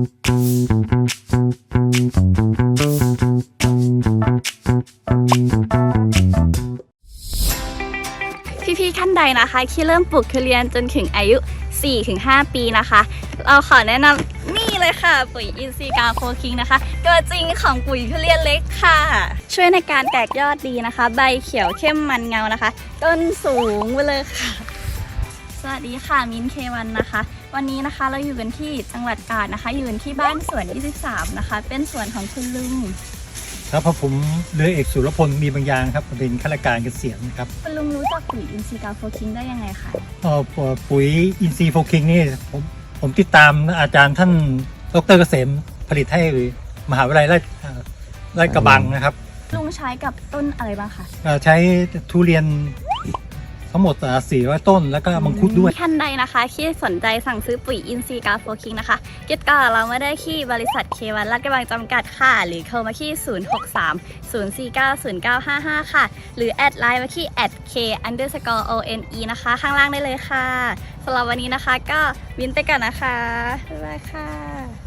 พี่ๆท่านใดนะคะ ที่เริ่มปลูกทุเรียนจนถึงอายุ 4-5 ปีนะคะ เราขอแนะนำนี่เลยค่ะ ปุ๋ยอินทรีย์กาโคคิงนะคะ ตัวจริงของปุ๋ยทุเรียนเล็กค่ะ ช่วยในการแตกยอดดีนะคะ ใบเขียวเข้มมันเงานะคะ ต้นสูงไปเลยค่ะ สวัสดีค่ะมินเควันนะคะ วันนี้นะคะเราอยู่กันที่จังหวัดกาญนะคะ อยู่กันที่บ้านสวน 23 นะคะ เป็นสวนของคุณลุงครับเพราะผมเรือเอกสุรพลมีบางอย่างครับเป็นข้าราชการเกษียณครับคุณลุงรู้จักปุ๋ยอินทรีย์กาโฟคิงได้ยังไงคะเอ่อปุ๋ยอินทรีย์โฟคิงนี่ผมผมติดตามอาจารย์ท่านดรเกษมผลิตให้มหาวิทยาลัยราชเอ่อราชกระบังนะครับลุงใช้กับต้นอะไรบ้างคะเอ่อใช้ทุเรียน ทั้งหมดสี่ร้อยต้น แล้วก็มังคุดด้วย ท่านใดนะคะที่สนใจสั่งซื้อปุ๋ยอินทรีย์กาโฟคิงนะคะติดต่อเรามาได้ที่บริษัทเควันลาดกระบังจำกัดค่ะ หรือโทรมาที่ 063 049 0955 ค่ะ หรือแอดไลน์มาที่ k underscore one นะคะ ข้างล่างได้เลยค่ะสำหรับวันนี้นะคะก็วินไปกันนะคะ บ๊ายบายค่ะ